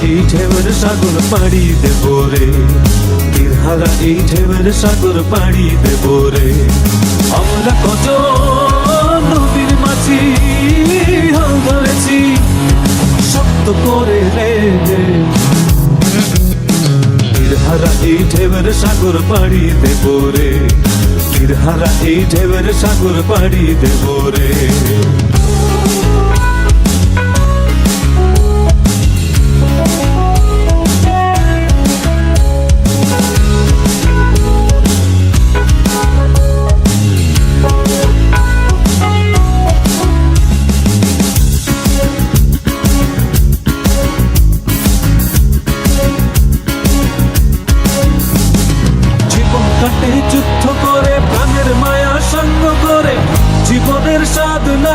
এই ঢেউর সাগর পাড়ি দেব রে তীরহারা এই ঢেউর সাগর পাড়ি দেব রে আমরা কত নদীর হাল ধরেছি শক্ত করে রে তীরহারা এই ঢেউর সাগর পাড়ি দেব রে তীরহারা এই ঢেউর সাগর পাড়ি দেব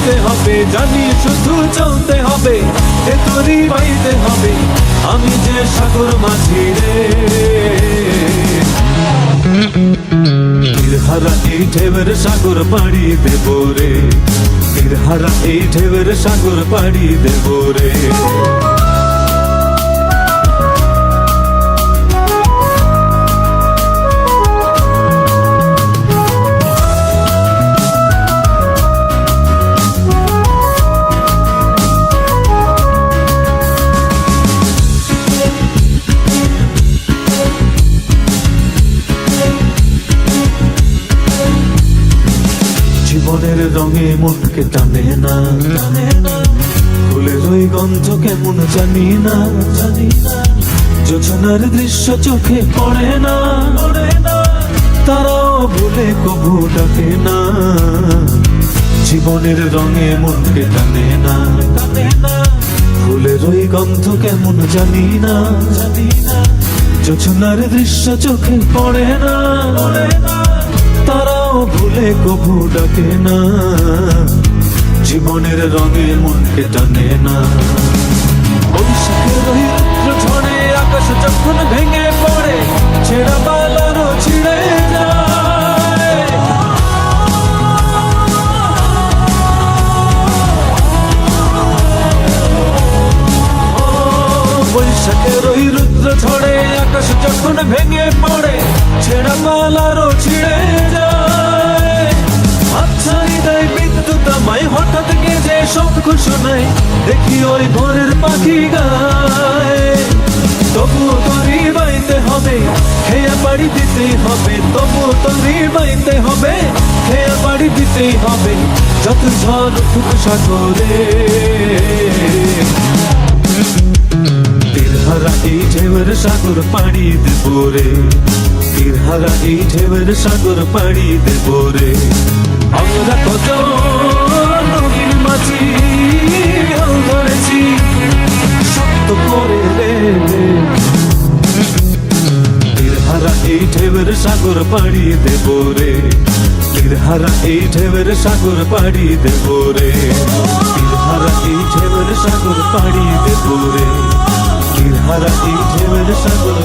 বাইতে হবে, জানি শুধু চলতে হবে, এ তোরই বাইতে হবে, আমি যে সাগর মাঝি রে। হারা এই ঢেবের সাগর পাড়ি দেব রে। হারা এই ঢেবের সাগর পাড়ি দেব রে। জীবনের রঙে মনকে টানে না। ফুলের ওই গন্ধ কেমন জানি না। জানি যোজনার দৃশ্য চোখে পড়ে না। তারাও ভুলে কবু ডাকে না। জীবনের রঙে মনকে টানে না। ফুলের ওই গন্ধ কেমন জানি না জানি না। যোজনার দৃশ্য চোখে পড়ে না। ভুলে কবু ডাকে না। জীবনের রঙে মনকে টানে না। ঝড়ে আকাশ যখন ভেঙে পড়ে, ছেড়া পালানো ছিঁড়ে ওই ভোরের পাখি গায়। তবু তরি বাইতে হবে, খেয়া বাড়ি দিতেই হবে। তবু তরি বাইতে হবে, খেয়া বাড়ি দিতেই হবে, যত ঝড় ফুক সাগরে। এই ঢেউের সাগর পাড়ি দেব রে। তীরহারা এই ঢেউের সাগর পাড়ি দেব রে। ঢেউের সাগর পাড়ি দেব রে হারা এই ঢেবের সাগর পাড়ি দেব রে হারা এই ঢেবের সাগর পাড়ি দেব রে হারা এই ঢেবের সাগর